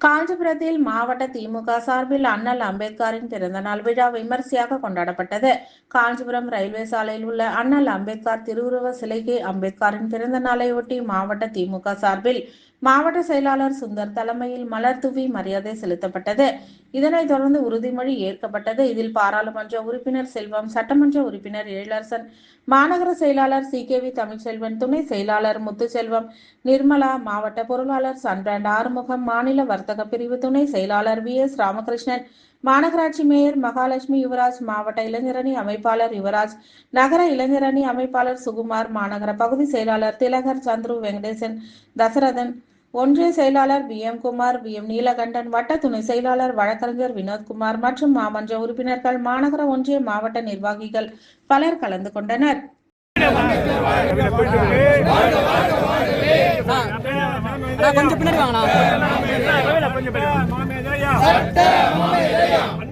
காஞ்சிபுரத்தில் மாவட்ட திமுக சார்பில் அண்ணல் அம்பேத்கரின் பிறந்தநாள் விழா விமர்சையாக கொண்டாடப்பட்டது. காஞ்சிபுரம் ரயில்வே சாலையில் உள்ள அண்ணல் அம்பேத்கர் திருவுருவ சிலைக்கு அம்பேத்கரின் பிறந்த நாளையொட்டி மாவட்ட திமுக சார்பில் மாவட்ட செயலாளர் சுந்தர் தலைமையில் மலர் தூவி மரியாதை செலுத்தப்பட்டது. இதனைத் தொடர்ந்து உறுதிமொழி ஏற்கப்பட்டது. இதில் பாராளுமன்ற உறுப்பினர் செல்வம் சட்டமன்ற உறுப்பினர் எழிலரசன் மாநகர செயலாளர் சி. கே. வி. தமிழ்ச்செல்வன் துணை செயலாளர் முத்துச்செல்வம் நிர்மலா மாவட்ட பொருளாளர் சன்பிராண்ட் ஆறுமுகம் மாநில வர்த்தக பிரிவு துணை செயலாளர் வி. எஸ். ராமகிருஷ்ணன் மாநகராட்சி மேயர் மகாலட்சுமி யுவராஜ் மாவட்ட இளைஞரணி அமைப்பாளர் யுவராஜ் நகர இளைஞரணி அமைப்பாளர் சுகுமார் மாநகர பகுதி செயலாளர் திலகர் சந்துரு வெங்கடேசன் தசரதன் ஒன்றிய செயலாளர் V M Kumar V M Neelakandan வட்ட துணை செயலாளர் வழக்கறிஞர் வினோத்குமார் மற்றும் மாமன்ற உறுப்பினர்கள் மாநகர ஒன்றிய மாவட்ட நிர்வாகிகள் பலர் கலந்து கொண்டனர்.